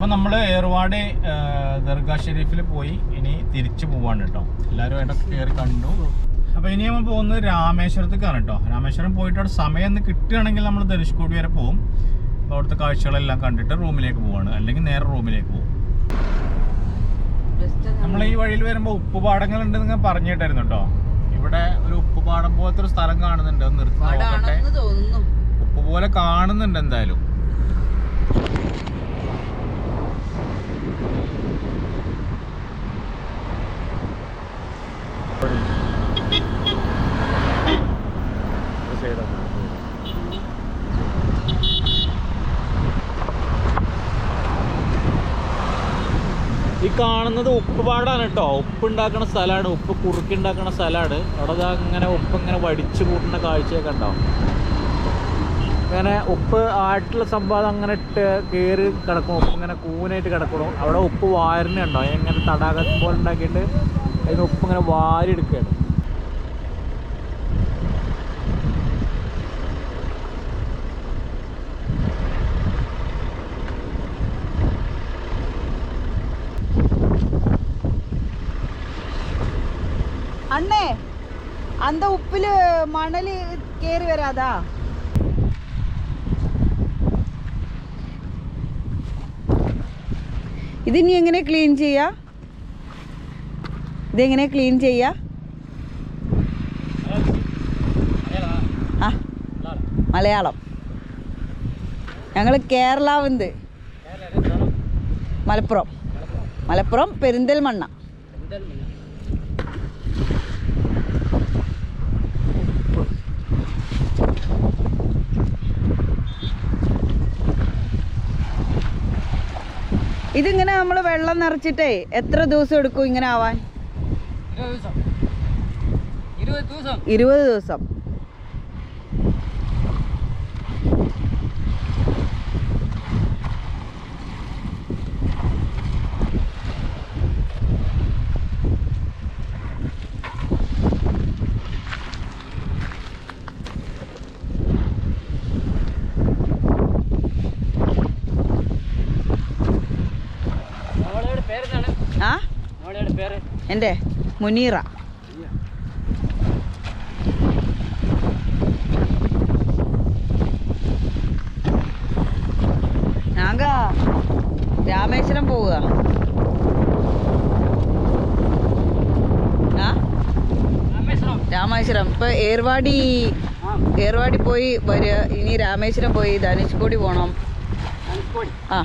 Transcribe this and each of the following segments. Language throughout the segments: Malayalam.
അപ്പൊ നമ്മൾ ഏർവാട് ദർഗാ ഷെരീഫിൽ പോയി ഇനി തിരിച്ചു പോവാണ് കേട്ടോ എല്ലാവരും അവിടെ കയറി കണ്ടു. അപ്പൊ ഇനി നമ്മൾ പോകുന്നത് രാമേശ്വരത്തേക്കാണ് കേട്ടോ രാമേശ്വരം പോയിട്ട് അവിടെ സമയം ഒന്ന് കിട്ടുകയാണെങ്കിൽ നമ്മൾ ധനുഷ്കോടി വരെ പോകും അപ്പൊ അവിടുത്തെ കാഴ്ചകളെല്ലാം കണ്ടിട്ട് റൂമിലേക്ക് പോവാണ്. അല്ലെങ്കിൽ നേരെ റൂമിലേക്ക് പോകും നമ്മൾ ഈ വഴിയിൽ വരുമ്പോൾ ഉപ്പുപാടങ്ങൾ ഉണ്ട് ഞാൻ പറഞ്ഞിട്ടായിരുന്നു കേട്ടോ ഇവിടെ ഒരു ഉപ്പുപാടം പോലത്തെ ഒരു സ്ഥലം കാണുന്നുണ്ട്. നിർത്തി നോക്കട്ടെ. ഉപ്പ് പോലെ കാണുന്നുണ്ട് എന്തായാലും ഈ കാണുന്നത് ഉപ്പുപാടാണ് കേട്ടോ. ഉപ്പ് ഉണ്ടാക്കുന്ന സ്ഥലമാണ്. ഉപ്പ് കുറുക്കി ഉണ്ടാക്കുന്ന സ്ഥലമാണ്. അവിടെ ദാ ഇങ്ങനെ ഉപ്പ് ഇങ്ങനെ വടിച്ചു കൂട്ടുന്ന കാഴ്ചയൊക്കെ ഉണ്ടാവും ഇങ്ങനെ ഉപ്പ് ആയിട്ടുള്ള സംഭവം അങ്ങനെ ഇട്ട് കയറി കിടക്കും. ഉപ്പ് ഇങ്ങനെ കൂനായിട്ട് കിടക്കണം. അവിടെ ഉപ്പ് വാരുന്നുണ്ടോ? ഇങ്ങനെ തടാകം പോലെ ഉണ്ടാക്കിയിട്ട് അതിന് ഉപ്പ് ഇങ്ങനെ വാരി എടുക്കുകയാണ് അന്ത ഉപ്പിൽ മണൽ കേറി വരാതാ. ഇതിനി എങ്ങനെ ക്ലീൻ ചെയ്യാ? ഇതെങ്ങനെ ക്ലീൻ ചെയ്യാ? മലയാളം. ഞങ്ങൾ കേരളാവുന്നത് മലപ്പുറം. മലപ്പുറം പെരിന്തൽമണ്ണ. ഇതിങ്ങനെ നമ്മൾ വെള്ളം നിറച്ചിട്ടേ എത്ര ദിവസം എടുക്കും ഇങ്ങനെ ആവാൻ? ഇരുപത് ദിവസം ആ എന്റെ മുനീറ. ഞാങ്ക രാമേശ്വരം പോവുക. രാമേശ്വരം. ഇപ്പൊ ഏർവാടി ഏർവാടി പോയി വരിക ഇനി രാമേശ്വരം പോയി ധനുഷ്കോടി പോണം. ആ.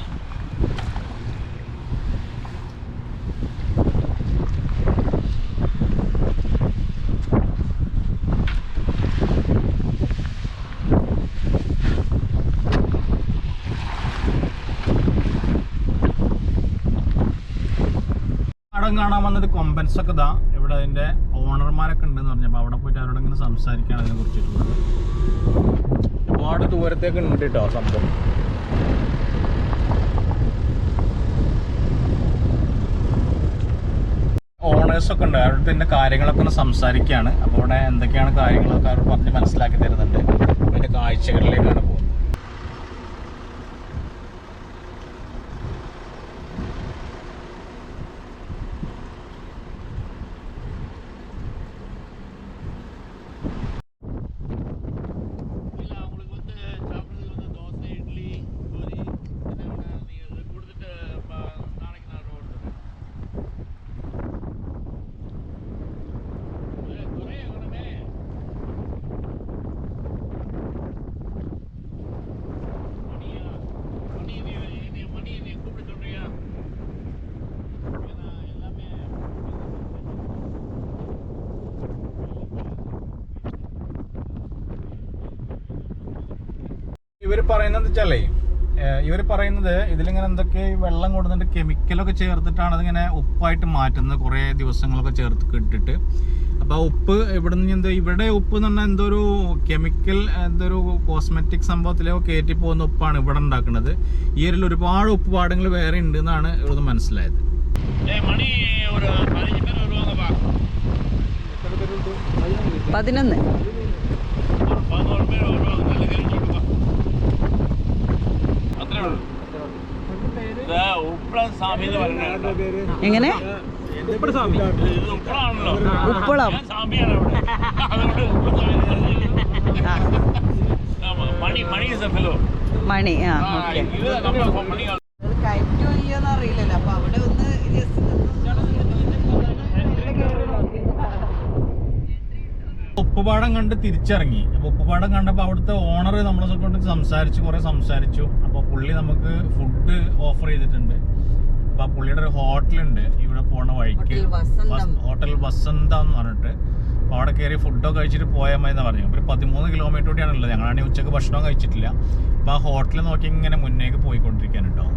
വന്നത് കൊമ്പൻസ് ഒക്കെ ഇതാ ഇവിടെ അതിന്റെ ഓണർമാരൊക്കെ ഉണ്ടെന്ന് പറഞ്ഞപ്പോൾ അവിടെ പോയിട്ട് അവരോട് ഇങ്ങനെ സംസാരിക്കാൻ അതിനെ കുറിച്ചിട്ടുള്ളത് ഒരുപാട് ദൂരത്തേക്ക് ഉണ്ട് കേട്ടോ സംഭവം. ഓണേഴ്സൊക്കെ ഉണ്ട്. അവരുടെ ഇതിന്റെ കാര്യങ്ങളൊക്കെ ഒന്ന് സംസാരിക്കുകയാണ് അപ്പോൾ അവിടെ എന്തൊക്കെയാണ് കാര്യങ്ങളൊക്കെ അവർ പറഞ്ഞ് മനസ്സിലാക്കി തരുന്നുണ്ട്. അതിന്റെ കാഴ്ചകളിലേക്കാണ് പോകുന്നത്. ഇവർ പറയുന്നത് വെച്ചാലേ ഇവർ പറയുന്നത് ഇതിലിങ്ങനെ എന്തൊക്കെ വെള്ളം കൊടുത്തിട്ട് കെമിക്കലൊക്കെ ചേർത്തിട്ടാണ് അതിങ്ങനെ ഉപ്പായിട്ട് മാറ്റുന്നത് കുറേ ദിവസങ്ങളൊക്കെ ചേർത്ത് ഇട്ടിട്ട്. അപ്പോൾ ഉപ്പ് ഇവിടെ നിന്ന് എന്തോ ഇവിടെ ഉപ്പ് എന്ന് പറഞ്ഞാൽ എന്തോ ഒരു കെമിക്കൽ എന്തൊരു കോസ്മെറ്റിക് സംഭവത്തിലോ കയറ്റി പോകുന്ന ഉപ്പാണ് ഇവിടെ ഉണ്ടാക്കുന്നത്. ഈ ഒരു ഒരുപാട് ഉപ്പ് പാടങ്ങൾ വേറെ ഉണ്ട് എന്നാണ് ഇവിടെ മനസ്സിലായത്. പതിനൊന്ന്. പേര് ആ, ആ, മണി മണി is a fellow. മണി ആ ആ, ഓക്കെ ഇത് നമ്മുടെ മണി അറിയില്ലല്ലോ അപ്പൊ അവിടെ ഒന്ന് ഉപ്പുപാടം കണ്ട് തിരിച്ചിറങ്ങി. അപ്പൊ ഉപ്പുപാടം കണ്ടപ്പോ അവിടുത്തെ ഓണർ നമ്മളെ കൊണ്ട് സംസാരിച്ചു കുറെ സംസാരിച്ചു. അപ്പൊ പുള്ളി നമുക്ക് ഫുഡ് ഓഫർ ചെയ്തിട്ടുണ്ട്. അപ്പൊ ആ പുള്ളിയുടെ ഒരു ഹോട്ടലുണ്ട് ഇവിടെ പോണ വഴിക്ക്. ഹോട്ടൽ വസന്തം. എന്ന് പറഞ്ഞിട്ട്. അപ്പൊ അവിടെ കയറി ഫുഡൊക്കെ കഴിച്ചിട്ട് പോയാൽ മതി എന്ന് പറഞ്ഞു ഒരു പതിമൂന്ന് കിലോമീറ്റർ കൂടിയാണുള്ളത് ഞങ്ങളാണെങ്കിൽ ഉച്ചയ്ക്ക് ഭക്ഷണം കഴിച്ചിട്ടില്ല. അപ്പൊ ആ ഹോട്ടൽ നോക്കി ഇങ്ങനെ മുന്നേക്ക് പോയിക്കൊണ്ടിരിക്കാനുണ്ടോ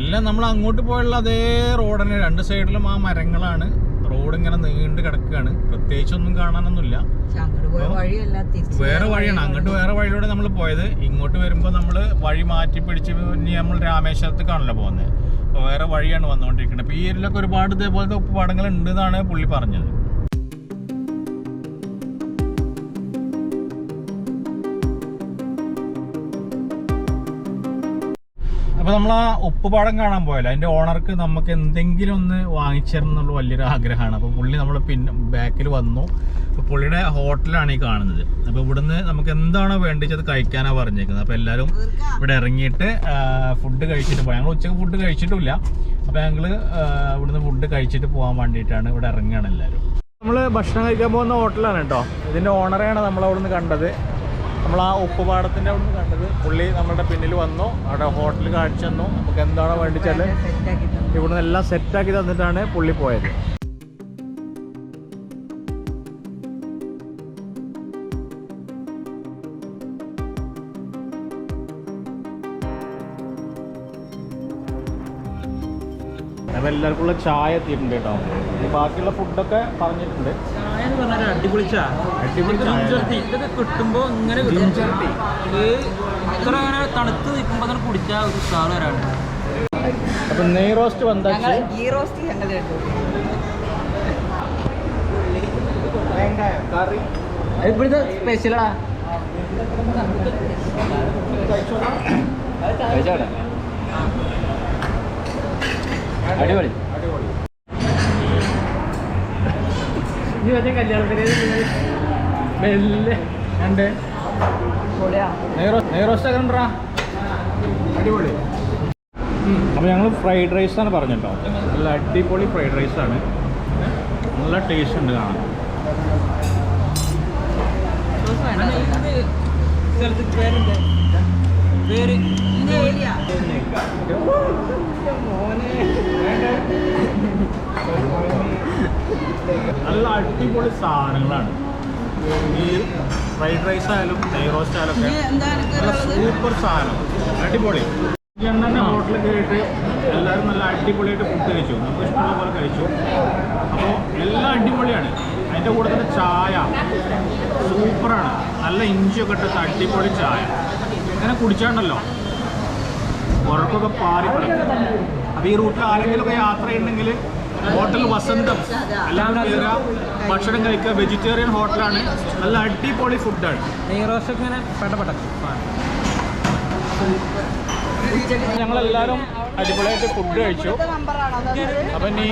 എല്ലാം നമ്മൾ അങ്ങോട്ട് പോയുള്ള അതേ റോഡ് തന്നെ. രണ്ട് സൈഡിലും ആ മരങ്ങളാണ്. റോഡ് ഇങ്ങനെ നീണ്ടു കിടക്കുകയാണ്. പ്രത്യേകിച്ചൊന്നും കാണാനൊന്നുമില്ല. വേറെ വഴിയാണ്. അങ്ങോട്ട് വേറെ വഴിയിലൂടെ നമ്മൾ പോയത്. ഇങ്ങോട്ട് വരുമ്പോൾ നമ്മൾ വഴി മാറ്റി പിടിച്ച് ഇനി നമ്മൾ രാമേശ്വരത്തേക്കാണല്ലോ പോകുന്നത്. അപ്പോൾ വേറെ വഴിയാണ് വന്നുകൊണ്ടിരിക്കുന്നത്. അപ്പോൾ ഈ ഏരിയയിലൊക്കെ ഒരുപാട് ഇതേപോലത്തെ ഉപ്പുപാടങ്ങൾ ഉണ്ട് എന്നാണ് പുള്ളി പറഞ്ഞത്. അപ്പൊ നമ്മൾ ആ ഉപ്പുപാടം കാണാൻ പോയല്ലോ. അതിന്റെ ഓണർക്ക് നമുക്ക് എന്തെങ്കിലും ഒന്ന് വാങ്ങിച്ചു തരണം എന്നുള്ള വലിയൊരു ആഗ്രഹമാണ്. അപ്പൊ പുള്ളി നമ്മൾ പിന്നെ ബാക്കിൽ വന്നു. അപ്പൊ പുള്ളിയുടെ ഹോട്ടലാണ് ഈ കാണുന്നത്. അപ്പൊ ഇവിടുന്ന് നമുക്ക് എന്താണോ വേണ്ടിച്ചത് അത് കഴിക്കാനാ പറഞ്ഞേക്കുന്നത്. അപ്പൊ എല്ലാരും ഇവിടെ ഇറങ്ങിയിട്ട് ഫുഡ് കഴിച്ചിട്ട് പോയി. ഞങ്ങൾ ഉച്ചയ്ക്ക് ഫുഡ് കഴിച്ചിട്ടില്ല അപ്പൊ ഞങ്ങൾ ആ, ഇവിടുന്ന് ഫുഡ് കഴിച്ചിട്ട് പോകാൻ വേണ്ടിയിട്ടാണ് ഇവിടെ ഇറങ്ങുകയാണ് എല്ലാവരും നമ്മൾ ഭക്ഷണം കഴിക്കാൻ പോകുന്ന ഹോട്ടലാണ് കേട്ടോ. ഇതിന്റെ ഓണറെയാണ് നമ്മൾ അവിടുന്ന് കണ്ടത്. നമ്മൾ ആ ഉപ്പുപാടത്തിന്റെ അവിടെ നിന്ന് കണ്ടത്. പുള്ളി നമ്മുടെ പിന്നിൽ വന്നു. അവിടെ ഹോട്ടൽ കാണിച്ചു തന്നു. നമുക്ക് എന്താണോ വേണ്ടിച്ചാൽ. ഇവിടുന്ന് എല്ലാം സെറ്റാക്കി തന്നിട്ടാണ് പുള്ളി പോയത്. എല്ലാവർക്കുള്ള ചായ എത്തിയിട്ടുണ്ട് കേട്ടോ. ബാക്കിയുള്ള ഫുഡൊക്കെ പറഞ്ഞിട്ടുണ്ട്. എന്ന് പറഞ്ഞാൽ അടിപൊളി ചായ. ഇതൊക്കെ ഇങ്ങനെ ഇത്ര തണുത്ത് നിൽക്കുമ്പോൾ കുടിച്ച ഒരു ഉഷാറ് വരാണ് അപ്പൊ നെയ് റോസ്റ്റ് വന്നാൽ ഗീ റോസ്റ്റ് ഞങ്ങൾ കറി. അടിപൊളി. ഇനി മറ്റേ കല്യാണത്തിന് മെല്ലെ അടിപൊളി. അപ്പോൾ ഞങ്ങൾ ഫ്രൈഡ് റൈസ് ആണ് പറഞ്ഞിട്ടോ. നല്ല അടിപൊളി ഫ്രൈഡ് റൈസ് ആണ് നല്ല ടേസ്റ്റ് ഉണ്ട് കാണാൻ. പേര് നല്ല അടിപൊളി സാധനങ്ങളാണ്. ഈ ഫ്രൈഡ് റൈസ് ആയാലും നെയ് റോസ്റ്റ് ആയാലും ഒക്കെ നല്ല സൂപ്പർ സാധനം. അടിപൊളി. എണ്ണന്റെ ഹോട്ടലിൽ കയറിയിട്ട് എല്ലാവരും നല്ല അടിപൊളിയായിട്ട് ഫുഡ് കഴിച്ചു. നമുക്ക് ഇഷ്ടമുള്ള പോലെ കഴിച്ചു. അപ്പോൾ എല്ലാം അടിപൊളിയാണ്. അതിന്റെ കൂടെ തന്നെ ചായ. സൂപ്പറാണ്. നല്ല ഇഞ്ചിയൊക്കെ ഇട്ടിട്ട് അടിപൊളി ചായ. ഇങ്ങനെ കുടിച്ചാണ്ടല്ലോ. ഉറക്കൊക്കെ പാറി അപ്പോൾ ഈ റൂട്ടിൽ ആരെങ്കിലുമൊക്കെ യാത്ര ചെയ്യുന്നുണ്ടെങ്കിൽ ഹോട്ടൽ വസന്തം. എല്ലാവരും കയറുക ഭക്ഷണം കഴിക്കുക. വെജിറ്റേറിയൻ ഹോട്ടലാണ്. നല്ല അടിപൊളി ഫുഡാണ് നെയ്റോസ്റ്റൊക്കെ ഇങ്ങനെ പെട്ടപ്പെട്ട. ഞങ്ങളെല്ലാവരും അടിപൊളിയായിട്ട് ഫുഡ് കഴിച്ചു. അപ്പം ഇനി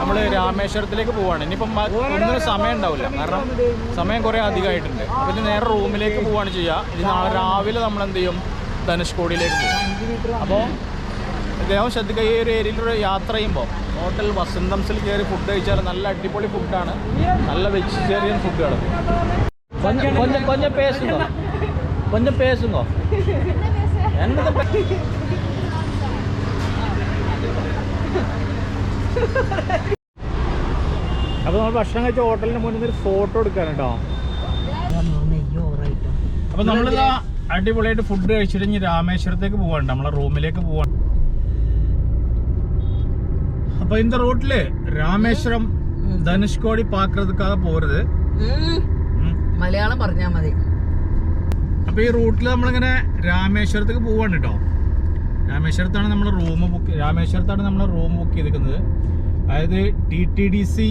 നമ്മൾ രാമേശ്വരത്തിലേക്ക് പോവാണ്. ഇനിയിപ്പം ഒന്നിനും സമയം ഉണ്ടാവില്ല. കാരണം സമയം കുറേ അധികമായിട്ടുണ്ട്. അപ്പം ഇനി നേരെ റൂമിലേക്ക് പോവാണ് ചെയ്യുക ഇനി നാളെ രാവിലെ നമ്മൾ എന്ത് ചെയ്യും ധനുഷ്കോടിയിലേക്ക് പോകും അപ്പോൾ അദ്ദേഹം ശ്രദ്ധിക്കുക ഈ ഒരു ഏരിയയിലൂടെ യാത്ര ചെയ്യുമ്പോൾ ഹോട്ടൽ വസന്തംസിൽ കയറി ഫുഡ് കഴിച്ചാൽ നല്ല അടിപൊളി ഫുഡാണ് നല്ല വെജിറ്റേറിയൻ ഫുഡുകൾ കൊഞ്ചം കൊഞ്ചം കൊഞ്ചം കൊഞ്ചം പേസുങ്ങോ എന്നത്തെ അപ്പോൾ നമ്മൾ ഭക്ഷണം കഴിച്ച ഹോട്ടലിന് മുന്നിൽ ഒരു ഫോട്ടോ എടുക്കാൻ കേട്ടോ. അപ്പോൾ നമ്മളിതാ അടിപൊളിയായിട്ട് ഫുഡ് കഴിച്ചിട്ട് രാമേശ്വരത്തേക്ക് പോവാണ്ട് നമ്മളെ റൂമിലേക്ക് പോവാണ്. അപ്പോൾ ഇന്ന റൂട്ടില് രാമേശ്വരം தனுஷ்கோடி பார்க்கறதுக்காக போறது ഉം. ഉം. മലയാളം പറഞ്ഞാ മതി അപ്പൊ ഈ റൂട്ടിൽ നമ്മളിങ്ങനെ രാമേശ്വരത്തേക്ക് പോവാണ് കേട്ടോ രാമേശ്വരത്താണ് നമ്മൾ റൂം ബുക്ക് രാമേശ്വരത്താണ് നമ്മൾ റൂം ബുക്ക് ചെയ്തിരിക്കുന്നത് അതായത് ടി ടി ഡി സി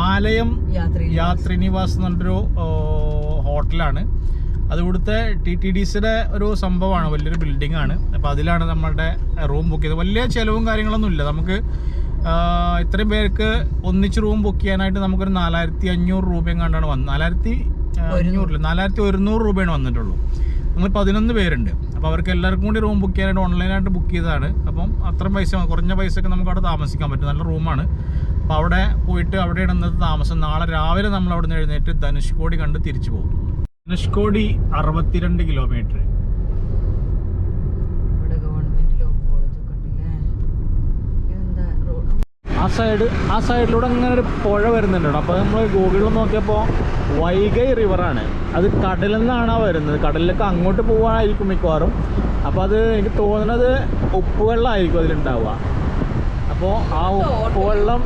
ആലയം യാത്ര യാത്രി നിവാസ് എന്ന് പറഞ്ഞൊരു ഓ, ഹോട്ടലാണ് അത് ഇവിടുത്തെ ടി ടി ഡി സിയുടെ ഒരു സംഭവമാണ് വലിയൊരു ബിൽഡിംഗ് ആണ് അപ്പോൾ അതിലാണ് നമ്മളുടെ റൂം ബുക്ക് ചെയ്തത് വലിയ ചിലവും കാര്യങ്ങളൊന്നും ഇല്ല നമുക്ക് ആ, ഇത്രയും പേർക്ക് ഒന്നിച്ച് റൂം ബുക്ക് ചെയ്യാനായിട്ട് നമുക്കൊരു നാലായിരത്തി അഞ്ഞൂറ് രൂപയും കണ്ടാണ് വന്നത്. നാലായിരത്തി അഞ്ഞൂറില്ല നാലായിരത്തി ഒരുന്നൂറ് രൂപയാണ് വന്നിട്ടുള്ളൂ. നമ്മൾ പതിനൊന്ന് പേരുണ്ട്. അപ്പോൾ അവർക്ക് എല്ലാവർക്കും കൂടി റൂം ബുക്ക് ചെയ്യാനായിട്ട് ഓൺലൈനായിട്ട് ബുക്ക് ചെയ്തതാണ്. അപ്പം അത്രയും പൈസ കുറഞ്ഞ പൈസയൊക്കെ നമുക്ക് അവിടെ താമസിക്കാൻ പറ്റും. നല്ല റൂമാണ് അപ്പോൾ അവിടെ പോയിട്ട് അവിടെ ഇന്നത്തെ താമസം. നാളെ രാവിലെ നമ്മൾ അവിടെ നിന്ന് എഴുന്നേറ്റ് ധനുഷ്കോടി കണ്ട് തിരിച്ചു പോകും. ധനുഷ്കോടി അറുപത്തിരണ്ട് കിലോമീറ്റർ ഇവിടെ ഗവൺമെന്റ് ലോ കോളേജ് ഒക്കെ ഉണ്ടല്ലേ എന്താ റോഡ് ആ സൈഡ് ആ സൈഡിലൂടെ അങ്ങനെ ഒരു പുഴ വരുന്നുണ്ട് അപ്പോൾ നമ്മൾ ഗൂഗിളിൽ നോക്കിയപ്പോൾ വൈഗൈ റിവറാണ് അത് കടലിൽ നിന്നാണ് വരുന്നത്. കടലിലേക്ക് അങ്ങോട്ട് പോകാനായിരിക്കും മിക്കവാറും. അപ്പോൾ അത് എനിക്ക് തോന്നുന്നത് ഉപ്പുവെള്ളമായിരിക്കും അതിലുണ്ടാവുക. അപ്പോൾ ആ ഉപ്പുവെള്ളം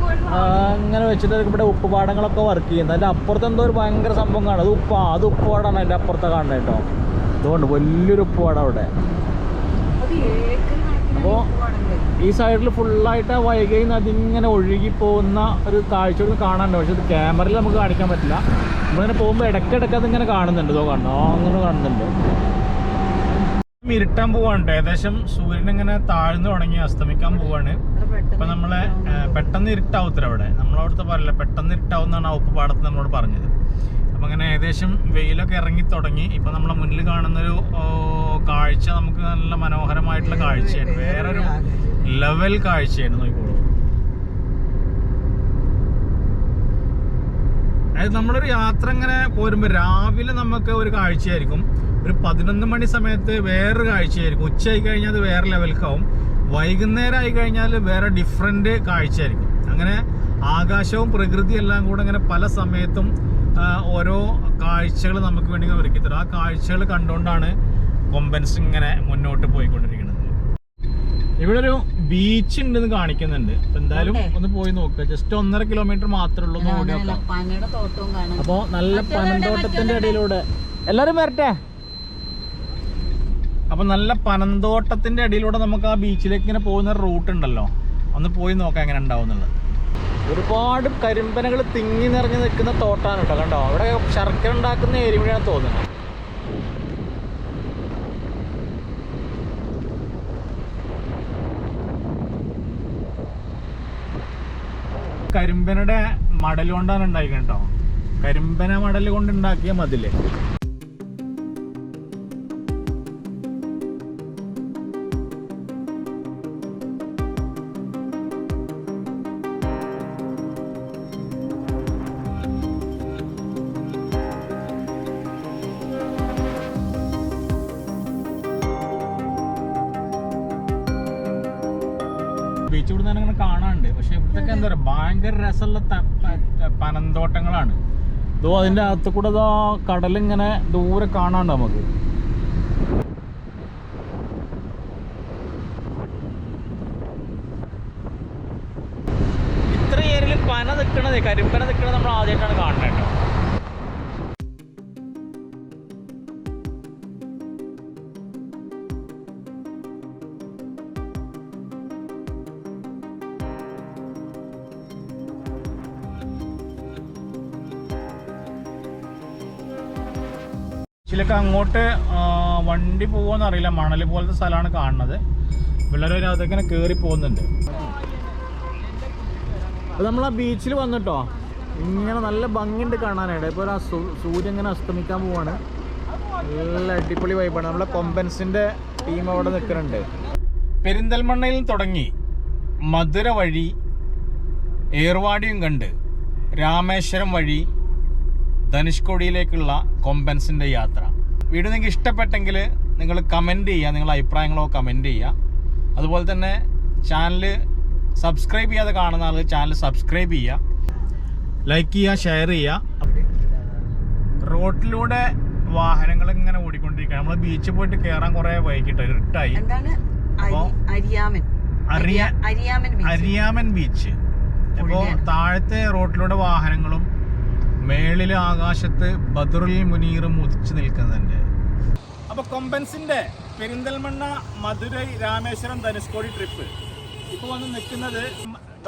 അങ്ങനെ വെച്ചിട്ട് ഇവിടെ ഉപ്പുപാടങ്ങളൊക്കെ വർക്ക് ചെയ്യുന്നത് അതിന്റെ അപ്പുറത്ത് എന്തോ ഒരു ഭയങ്കര സംഭവം കാണും. അത് ഉപ്പാ അത് ഉപ്പുപാടാണ് അതിന്റെ അപ്പുറത്തെ കാണുന്നത് കേട്ടോ. അതുകൊണ്ട് വലിയൊരു ഉപ്പുപാടം അവിടെ. അപ്പോൾ ഈ സൈഡിൽ ഫുള്ളായിട്ട് ആ വൈകൈ നദി ഇങ്ങനെ ഒഴുകി പോകുന്ന ഒരു കാഴ്ചകൾ കാണാനുണ്ട്. പക്ഷെ ഇത് ക്യാമറയിൽ നമുക്ക് കാണിക്കാൻ പറ്റില്ല. നമ്മളിങ്ങനെ പോകുമ്പോൾ ഇടയ്ക്കിടയ്ക്ക് അതിങ്ങനെ കാണുന്നുണ്ട്. ഇതോ കാണുന്നു അങ്ങനെ കാണുന്നുണ്ട്. ഇരുട്ടാൻ പോവാണ്. ഏകദേശം സൂര്യൻ ഇങ്ങനെ താഴ്ന്നു തുടങ്ങി. അസ്തമിക്കാൻ പോവാണ്. അപ്പൊ നമ്മളെ പെട്ടെന്ന് ഇരുട്ടാവത്തില്ല അവിടെ. നമ്മളവിടുത്തെ പറയില്ല പെട്ടെന്ന് ഇരുട്ടാവുന്നാണ് ആ ഉപ്പ് പാടത്ത് നമ്മളോട് പറഞ്ഞത്. അപ്പൊ അങ്ങനെ ഏകദേശം വെയിലൊക്കെ ഇറങ്ങി തുടങ്ങി. ഇപ്പൊ നമ്മളെ മുന്നിൽ കാണുന്നൊരു കാഴ്ച നമുക്ക് നല്ല മനോഹരമായിട്ടുള്ള കാഴ്ചയാണ്. വേറൊരു ലെവൽ കാഴ്ചയാണ് നോക്കിക്കോളൂ അതായത് നമ്മളൊരു യാത്ര ഇങ്ങനെ പോരുമ്പോൾ രാവിലെ നമുക്ക് ഒരു കാഴ്ചയായിരിക്കും. ഒരു പതിനൊന്ന് മണി സമയത്ത് വേറൊരു കാഴ്ചയായിരിക്കും. ഉച്ച ആയി കഴിഞ്ഞാൽ അത് വേറെ ലെവൽക്കാവും. വൈകുന്നേരം ആയി കഴിഞ്ഞാൽ വേറെ ഡിഫറെന്റ് കാഴ്ചയായിരിക്കും. അങ്ങനെ ആകാശവും പ്രകൃതി എല്ലാം കൂടെ ഇങ്ങനെ പല സമയത്തും ഓരോ കാഴ്ചകൾ നമുക്ക് വേണ്ടി ഒരുക്കി തരും. ആ കാഴ്ചകൾ കണ്ടുകൊണ്ടാണ് കൊമ്പൻസ് ഇങ്ങനെ മുന്നോട്ട് പോയിക്കൊണ്ടിരിക്കുന്നത്. ഇവിടെ ഒരു ബീച്ച് ഉണ്ടെന്ന് കാണിക്കുന്നുണ്ട്. അപ്പൊ എന്തായാലും ഒന്ന് പോയി നോക്കുക ജസ്റ്റ് ഒന്നര കിലോമീറ്റർ മാത്രമേ ഉള്ളൂ അപ്പോ നല്ല പനന്തോട്ടത്തിന്റെ ഇടയിലൂടെ എല്ലാരും വരട്ടെ? അപ്പൊ നല്ല പനന്തോട്ടത്തിന്റെ ഇടയിലൂടെ നമുക്ക് ആ ബീച്ചിലേക്ക് ഇങ്ങനെ പോകുന്ന റൂട്ട് ഉണ്ടല്ലോ. ഒന്ന് പോയി നോക്കാം എങ്ങനെ ഉണ്ടാവും എന്നുള്ളത് ഒരുപാട് കരിമ്പനകൾ തിങ്ങി നിറഞ്ഞു നിൽക്കുന്ന തോട്ടാണ് കേട്ടോ. കണ്ടോ? അവിടെ ശർക്കര ഉണ്ടാക്കുന്ന ഏരിയയാണ് തോന്നുന്നത്. കരിമ്പനയുടെ മടൽ കൊണ്ടാണ് ഉണ്ടാക്കിയത് കേട്ടോ കരിമ്പന മടൽ കൊണ്ട് ഉണ്ടാക്കിയ മതിൽ. ബീച്ച് ഇവിടെ നിന്ന് അങ്ങനെ കാണാനുണ്ട്. പക്ഷെ ഇവിടുത്തെ എന്താ പറയുക ഭയങ്കര രസമുള്ള പനന്തോട്ടങ്ങളാണ്. ഇതോ അതിന്റെ അകത്ത് കൂടെ ഇതാ കടലിങ്ങനെ ദൂരെ കാണാണ്ട് നമുക്ക്. ചിലക്ക് അങ്ങോട്ട് വണ്ടി പോകുമെന്ന് അറിയില്ല. മണൽ പോലത്തെ സ്ഥലമാണ് കാണുന്നത്. പിള്ളേർ അതൊക്കെ ഇങ്ങനെ കയറി പോകുന്നുണ്ട്. നമ്മൾ ആ ബീച്ചിൽ വന്നിട്ടോ? ഇങ്ങനെ നല്ല ഭംഗിയുണ്ട് കാണാനായിട്ട്. ഇപ്പോൾ ഒരു സൂര്യൻ ഇങ്ങനെ അസ്തമിക്കാൻ പോവാണ്. നല്ല അടിപൊളി വൈബാണ് നമ്മളെ കൊമ്പൻസിന്റെ ടീം അവിടെ നിൽക്കുന്നുണ്ട് പെരിന്തൽമണ്ണയിൽ തുടങ്ങി. മധുര വഴി ഏർവാടിയും കണ്ട്. രാമേശ്വരം വഴി ധനുഷ്കോടിയിലേക്കുള്ള കൊമ്പൻസിന്റെ യാത്ര. വീഡിയോ നിങ്ങൾക്ക് ഇഷ്ടപ്പെട്ടെങ്കിൽ നിങ്ങൾ കമന്റ് ചെയ്യുക നിങ്ങളുടെ അഭിപ്രായങ്ങളോ കമന്റ് ചെയ്യുക. അതുപോലെ തന്നെ ചാനൽ സബ്സ്ക്രൈബ് ചെയ്യാതെ കാണുന്ന ആൾ ചാനൽ സബ്സ്ക്രൈബ് ചെയ്യുക. ലൈക്ക് ചെയ്യുക ഷെയർ ചെയ്യുക. റോഡിലൂടെ വാഹനങ്ങൾ ഇങ്ങനെ ഓടിക്കൊണ്ടിരിക്കുക നമ്മൾ ബീച്ചിൽ പോയിട്ട് കയറാൻ കുറേ വൈകിട്ട് റിട്ടായി. അരിയാമൻ. ബീച്ച് അപ്പോൾ താഴത്തെ റോഡിലൂടെ വാഹനങ്ങളും മേളിലെ ആകാശത്ത് ബദറുൽ മുനീറും ഉദിച്ചു നിൽക്കുന്നുണ്ട്. അപ്പൊ കൊമ്പൻസിന്റെ പെരിന്തൽമണ്ണ മധുരൈ രാമേശ്വരം ധനുഷ്കോടി ട്രിപ്പ് ഇപ്പോൾ വന്ന് നിൽക്കുന്നത്